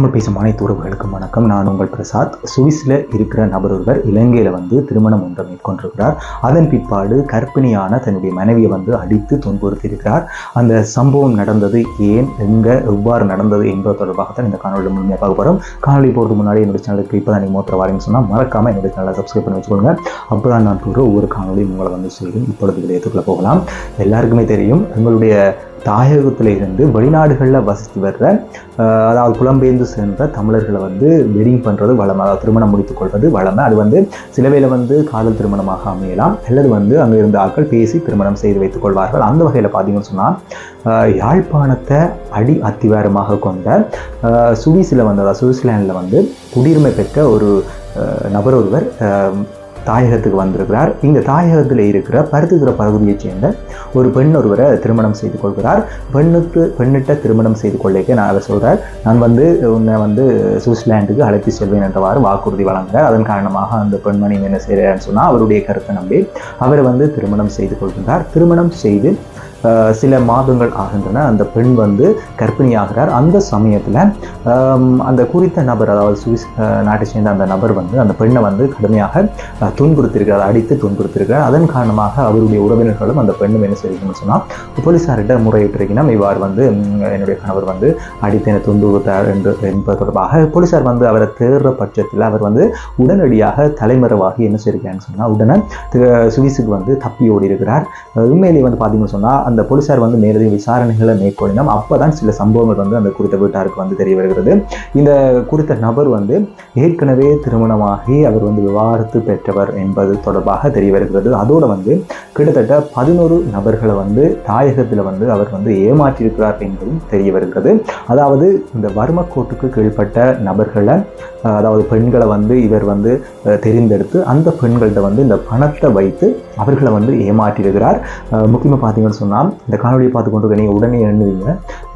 தமிழ் பேசும் அனைத்து உறவுகளுக்கும் வணக்கம். நான் உங்கள் பிரசாத். சுவிஸில் இருக்கிற நபர் ஒருவர் இலங்கையில் வந்து திருமணம் ஒன்றை மேற்கொண்டிருக்கிறார். அதன் பிற்பாடு கற்பிணியான தன்னுடைய மனைவியை வந்து அடித்து துன்புறுத்தியிருக்கிறார். அந்த சம்பவம் நடந்தது ஏன் எங்கே எவ்வாறு நடந்தது என்பது தொடர்பாக தான் இந்த காணொலியில் முழுமையாக பார்க்க போகிறோம் காணொலி போகிறதுக்கு முன்னாடி என்னுடைய சேனலுக்கு இப்போ தான் நீங்கள் மூத்த வாரின்னு சொன்னால் மறக்காமல் என்னுடைய சேனலை சப்ஸ்கிரைப் பண்ணி வச்சுக்கோங்க. அப்போ தான் நான் போகிற ஒவ்வொரு காணொலியும் உங்களை வந்து செய்யும் இப்பொழுது விடயத்துக்குள்ளே போகலாம். எல்லாருக்குமே தெரியும் எங்களுடைய தாயகத்தில் இருந்து வெளிநாடுகளில் வசித்து வர்ற அதாவது புலம்பெயர்ந்து சென்ற தமிழர்களை வந்து வெட்டிங் பண்ணுறது வளமை அதாவது திருமணம் முடித்துக் கொள்வது வளமை. அது வந்து சிலவையில் வந்து காதல் திருமணமாக அமையலாம். அல்லது வந்து அங்கே இருந்த ஆட்கள் பேசி திருமணம் செய்து வைத்துக் கொள்வார்கள். அந்த வகையில் பார்த்தீங்கன்னு சொன்னால் யாழ்ப்பாணத்தை அடி அத்திவாரமாக கொண்ட சுவிஸில் வந்து அதாவது சுவிட்சர்லாண்டில் வந்து குடியுரிமை பெற்ற ஒரு நபர் ஒருவர் தாயகத்துக்கு வந்திருக்கிறார். இந்த தாயகத்தில் இருக்கிற பருத்துகிற பகுதியைச் சேர்ந்த ஒரு பெண் ஒருவரை திருமணம் செய்து கொள்கிறார். பெண்ணுக்கு பெண்ணிட்ட திருமணம் செய்து கொள்ளைக்க நான் அவர் சொல்கிறார் நான் வந்து உன்னை வந்து சுவிட்சர்லாண்டுக்கு அழைத்து செல்வேன் என்றவாறு வாக்குறுதி வழங்குகிறார். அதன் காரணமாக அந்த பெண்மணி என்ன செய்கிறார்னு சொன்னால் அவருடைய கருத்தை நம்பி அவரை வந்து திருமணம் செய்து கொள்கிறார் திருமணம் செய்து சில மாதங்கள் ஆகின்றன. அந்த பெண் வந்து கர்ப்பிணியாகிறார். அந்த சமயத்தில் அந்த குறித்த நபர் அதாவது சுவிஸ் நாட்டை சேர்ந்த அந்த நபர் வந்து அந்த பெண்ணை வந்து கடுமையாக துன்புறுத்திருக்கிறார் அடித்து துன்புறுத்திருக்கிறார் அதன் காரணமாக அவருடைய உறவினர்களும் அந்த பெண்ணும் என்ன செய்யணும்னு சொன்னால் போலீஸார்கிட்ட முறையிட்டிருக்கணும் இவ்வாறு வந்து என்னுடைய கணவர் வந்து அடித்து என்னை துன்புறுத்தார் என்று என்பது தொடர்பாக போலீஸார் வந்து அவரை தேடுற பட்சத்தில் அவர் வந்து உடனடியாக தலைமறைவாகி என்ன செய்யிருக்காருன்னு சொன்னால் உடனே சுவிஸுக்கு வந்து தப்பி ஓடி இருக்கிறார் உண்மையிலேயே வந்து பார்த்தீங்கன்னு சொன்னால் அந்த போலீசார் வந்து மேலதிக விசாரணைகளை மேற்கொள்ளினோம் அப்போ தான் சில சம்பவங்கள் வந்து அந்த குறித்த வீட்டாருக்கு வந்து தெரிய வருகிறது. இந்த குறித்த நபர் வந்து ஏற்கனவே திருமணமாகி அவர் வந்து விவாகரத்து பெற்றவர் என்பது தொடர்பாக தெரிய வருகிறது. அதோடு வந்து கிட்டத்தட்ட பதினோரு நபர்களை வந்து தாயகத்தில் வந்து அவர் வந்து ஏமாற்றியிருக்கிறார் என்பதும் தெரிய வருகிறது. அதாவது இந்த வறுமக்கோட்டுக்கு கீழ்ப்பட்ட நபர்களை அதாவது பெண்களை வந்து இவர் வந்து தெரிந்தெடுத்து அந்த பெண்கள்கிட்ட வந்து இந்த பணத்தை வைத்து அவர்களை வந்து ஏமாற்றியிருக்கிறார். முக்கியமாக பார்த்தீங்கன்னு சொன்னால் இந்த காணொலியை பார்த்து கொண்டு நீங்கள் உடனே எண்ணுவீங்க.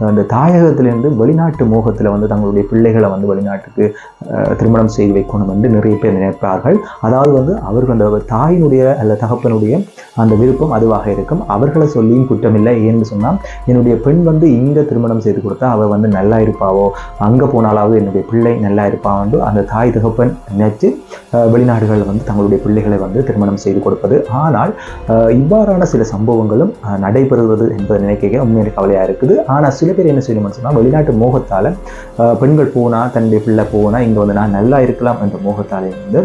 அந்த தாயகத்திலேருந்து வெளிநாட்டு மோகத்தில் வந்து தங்களுடைய பிள்ளைகளை வந்து வெளிநாட்டுக்கு திருமணம் செய்து வைக்கணும் என்று நிறைய பேர் நினைப்பார்கள். அதாவது வந்து அவர்கள் அந்த தாயினுடைய அல்ல தகப்பனுடைய அந்த விருப்பம் அதுவாக இருக்கும். அவர்களை சொல்லியும் குற்றமில்லை. ஏன்னு சொன்னால் என்னுடைய பெண் வந்து இங்கே திருமணம் செய்து கொடுத்தா அவள் வந்து நல்லா இருப்பாவோ? அங்கே போனாலாவது என்னுடைய பிள்ளை நல்லா இருப்பாவோ அந்த தாய் தகப்பன் நினைச்சு வெளிநாடுகளில் வந்து தங்களுடைய பிள்ளைகளை வந்து திருமணம் செய்து கொடுப்பது. ஆனால் இவ்வாறான சில சம்பவங்களும் அஹ், நடைபெறுவது என்பதை நினைக்க உண்மையிலே கவலையாக இருக்குது. ஆனால் சில பேர் என்ன செய்யணும்னு சொன்னால் வெளிநாட்டு மோகத்தால் பெண்கள் போனால் தன்னுடைய பிள்ளை போனால் இங்கே வந்து நான் நல்லா இருக்கலாம் என்ற மோகத்தாலே வந்து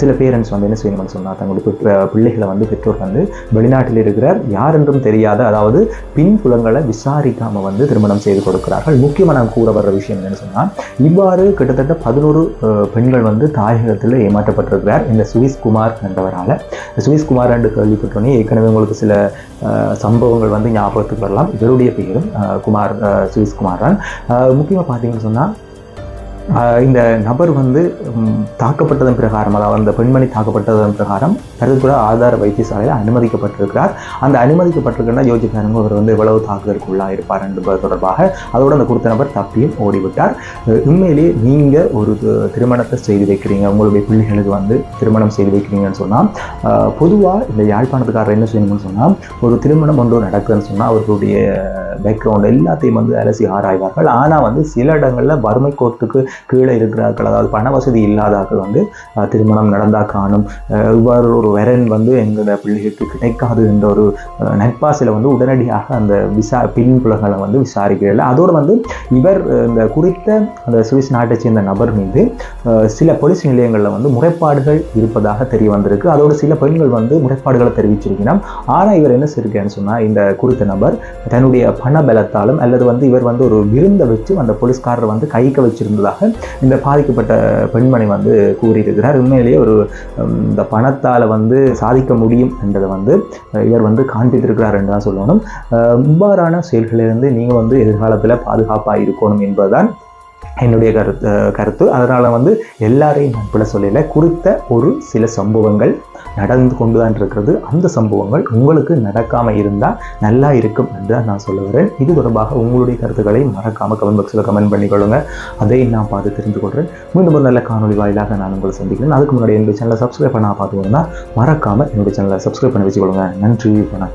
சில பேரண்ட்ஸ் வந்து என்ன செய்யணும்னு சொன்னால் தங்களுடைய பெற்ற- பிள்ளைகளை வந்து பெற்றோர் வந்து வெளிநாட்டில் இருக்கிற யார் என்றும் தெரியாத அதாவது பின் புலங்களை விசாரிக்காம வந்து திருமணம் செய்து கொடுக்கிறார்கள். முக்கியமாக நான் கூற வர்ற விஷயம் என்னன்னு சொன்னால் இவ்வாறு கிட்டத்தட்ட பதினோரு பெண்கள் வந்து தாயகத்தில் ஏமாற்றப்பட்டிருக்கிறார். இந்த சுவிஸ் குமார் என்றவரால் சுவிஸ் குமார் என்று கேள்விப்பட்டோன்னே ஏற்கனவே உங்களுக்கு சில சம்பவம் சம்பவங்கள் வந்து ஞாபகத்துக்கு வரலாம். இவருடைய பெயரும் குமார் அஹ், சுவிஸ் குமார் தான் முக்கியமாக பார்த்தீங்கன்னு சொன்னால் இந்த நபர் வந்து தாக்கப்பட்டதன் பிரகாரம் அதாவது அந்த பெண்மணி தாக்கப்பட்டதன் பிரகாரம் கருதுபுற ஆதார வைத்தியசாலையில் அனுமதிக்கப்பட்டிருக்கிறார். அந்த அனுமதிக்கப்பட்டிருக்கிறன்னா யோசிக்காரங்க அவர் வந்து எவ்வளவு தாக்குதலுக்குள்ளாக இருப்பார் என்பது தொடர்பாக அதோடு அந்த கொடுத்த நபர் தப்பியும் ஓடிவிட்டார். உண்மையிலேயே நீங்கள் ஒரு திருமணத்தை செய்து வைக்கிறீங்க. உங்களுடைய பிள்ளைகளுக்கு வந்து திருமணம் செய்து வைக்கிறீங்கன்னு சொன்னால் பொதுவாக இந்த யாழ்ப்பாணத்துக்காரர் என்ன செய்யணும்னு சொன்னால் ஒரு திருமணம் ஒன்று நடக்குதுன்னு சொன்னால் அவர்களுடைய பேக்ரவுண்ட் எல்லாத்தையும் வந்து அலசி ஆராய்வார்கள். ஆனால் வந்து சில இடங்களில் வறுமை கோட்டுக்கு கீழே இருக்கிறார்கள். அதாவது பண வசதி இல்லாதார்கள் வந்து திருமணம் நடந்தால் காணும். இவ்வாறு ஒரு வரன் வந்து எங்களோட பிள்ளைகளுக்கு கிடைக்காது என்ற ஒரு அஹ், நட்பாசில் வந்து உடனடியாக அந்த விசா பின் புலங்களை வந்து விசாரிக்கிறார்கள். அதோடு வந்து இவர் இந்த குறித்த அந்த சுவிஸ் நாட்டை சேர்ந்த நபர் மீது சில போலீஸ் நிலையங்களில் வந்து முறைப்பாடுகள் இருப்பதாக தெரிய வந்திருக்கு அதோடு சில பெண்கள் வந்து முறைப்பாடுகளை தெரிவிச்சிருக்கணும் ஆனால் இவர் என்ன செய்யிருக்கேன்னு சொன்னால் இந்த குறித்த நபர் தன்னுடைய பண பலத்தாலும் அல்லது வந்து இவர் வந்து ஒரு விருந்தை வச்சு அந்த போலீஸ்காரர் வந்து கைக்க வச்சிருந்ததாக இந்த பாதிக்கப்பட்ட பெண்மணி வந்து கூறியிருக்கிறார். உண்மையிலேயே ஒரு இந்த பணத்தால் வந்து சாதிக்க முடியும் என்றதை வந்து இவர் வந்து காண்பித்திருக்கிறார் என்று தான் சொல்லணும். அஹ், இவ்வாறான செயல்களிலிருந்து நீங்கள் வந்து எதிர்காலத்தில் பாதுகாப்பாக இருக்கணும் என்பதுதான் என்னுடைய கருத்து கருத்து. அதனால் வந்து எல்லாரையும் நட்பில் சொல்லல. குறித்த ஒரு சில சம்பவங்கள் நடந்து கொண்டு தான் இருக்கிறது. அந்த சம்பவங்கள் உங்களுக்கு நடக்காமல் இருந்தால் நல்லா இருக்கும் என்று தான் நான் சொல்ல வரேன். இது தொடர்பாக உங்களுடைய கருத்துக்களை மறக்காமல் கமெண்ட் பாக்ஸில் கமெண்ட் பண்ணிக்கொள்ளுங்க. அதை நான் பார்த்து தெரிந்து கொள்கிறேன் மீண்டும் ஒரு நல்ல காணொலி வாயிலாக நான் உங்களை சந்திக்கிறேன். அதுக்கு முன்னாடி என்னுடைய சேனலை சப்ஸ்கிரைப் பண்ண பார்த்து மறக்காமல் என்னுடைய சேனலை சப்ஸ்கிரைப் பண்ணி வச்சுக்கொள்ளுங்க. நன்றி வணக்கம்.